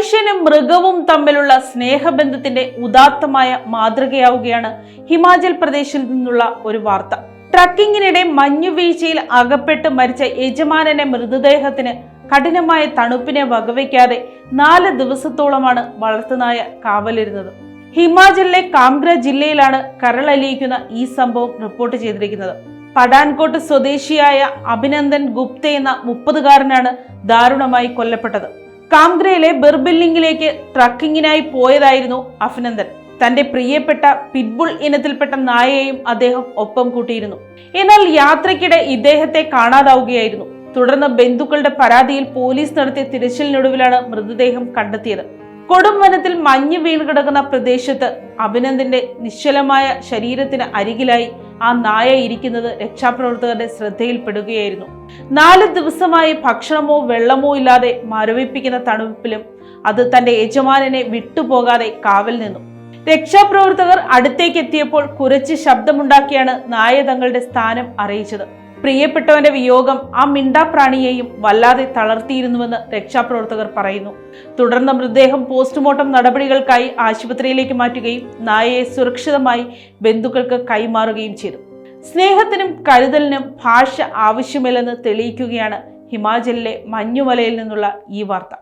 മനുഷ്യനും മൃഗവും തമ്മിലുള്ള സ്നേഹബന്ധത്തിന്റെ ഉദാത്തമായ മാതൃകയാവുകയാണ് ഹിമാചൽ പ്രദേശിൽ നിന്നുള്ള ഒരു വാർത്ത. ട്രക്കിങ്ങിനിടെ മഞ്ഞുവീഴ്ചയിൽ അകപ്പെട്ട് മരിച്ച യജമാനന്റെ മൃതദേഹത്തിന് കഠിനമായ തണുപ്പിനെ വകവയ്ക്കാതെ നാല് ദിവസത്തോളമാണ് വളർത്തുനായ കാവലിരുന്നത്. ഹിമാചലിലെ കാംഗ്ര ജില്ലയിലാണ് കരളലിയിക്കുന്ന ഈ സംഭവം റിപ്പോർട്ട് ചെയ്തിരിക്കുന്നത്. പടാൻകോട്ട് സ്വദേശിയായ അഭിനന്ദൻ ഗുപ്ത എന്ന മുപ്പതുകാരനാണ് ദാരുണമായി കൊല്ലപ്പെട്ടത്. കാംഗ്രയിലെ ബെർബില്ലിംഗിലേക്ക് ട്രക്കിങ്ങിനായി പോയതായിരുന്നു അഭിനന്ദൻ. തന്റെ പ്രിയപ്പെട്ട പിറ്റ്ബുൾ ഇനത്തിൽപ്പെട്ട നായയെയും അദ്ദേഹം ഒപ്പം കൂട്ടിയിരുന്നു. എന്നാൽ യാത്രയ്ക്കിടെ ഇദ്ദേഹത്തെ കാണാതാവുകയായിരുന്നു. തുടർന്ന് ബന്ധുക്കളുടെ പരാതിയിൽ പോലീസ് നടത്തിയ തിരച്ചിലിനൊടുവിലാണ് മൃതദേഹം കണ്ടെത്തിയത്. കൊടും വനത്തിൽ മഞ്ഞ് വീണ് കിടക്കുന്ന പ്രദേശത്ത് അഭിനന്ദന്റെ നിശ്ചലമായ ശരീരത്തിന് അരികിലായി ആ നായ ഇരിക്കുന്നത് രക്ഷാപ്രവർത്തകരുടെ ശ്രദ്ധയിൽപ്പെടുകയായിരുന്നു. നാല് ദിവസമായി ഭക്ഷണമോ വെള്ളമോ ഇല്ലാതെ മരവിപ്പിക്കുന്ന തണുപ്പിലും അത് തന്റെ യജമാനനെ വിട്ടുപോകാതെ കാവൽ നിന്നു. രക്ഷാപ്രവർത്തകർ അടുത്തേക്ക് എത്തിയപ്പോൾ ശബ്ദമുണ്ടാക്കിയാണ് നായ തങ്ങളുടെ സ്ഥാനം അറിയിച്ചത്. പ്രിയപ്പെട്ടവന്റെ വിയോഗം ആ മിണ്ടാപ്രാണിയെയും വല്ലാതെ തളർത്തിയിരുന്നുവെന്ന് രക്ഷാപ്രവർത്തകർ പറയുന്നു. തുടർന്ന് മൃതദേഹം പോസ്റ്റ്മോർട്ടം നടപടികൾക്കായി ആശുപത്രിയിലേക്ക് മാറ്റുകയും നായയെ സുരക്ഷിതമായി ബന്ധുക്കൾക്ക് കൈമാറുകയും ചെയ്തു. സ്നേഹത്തിനും കരുതലിനും ഭാഷ ആവശ്യമില്ലെന്ന് തെളിയിക്കുകയാണ് ഹിമാചലിലെ മഞ്ഞുമലയിൽ നിന്നുള്ള ഈ വാർത്ത.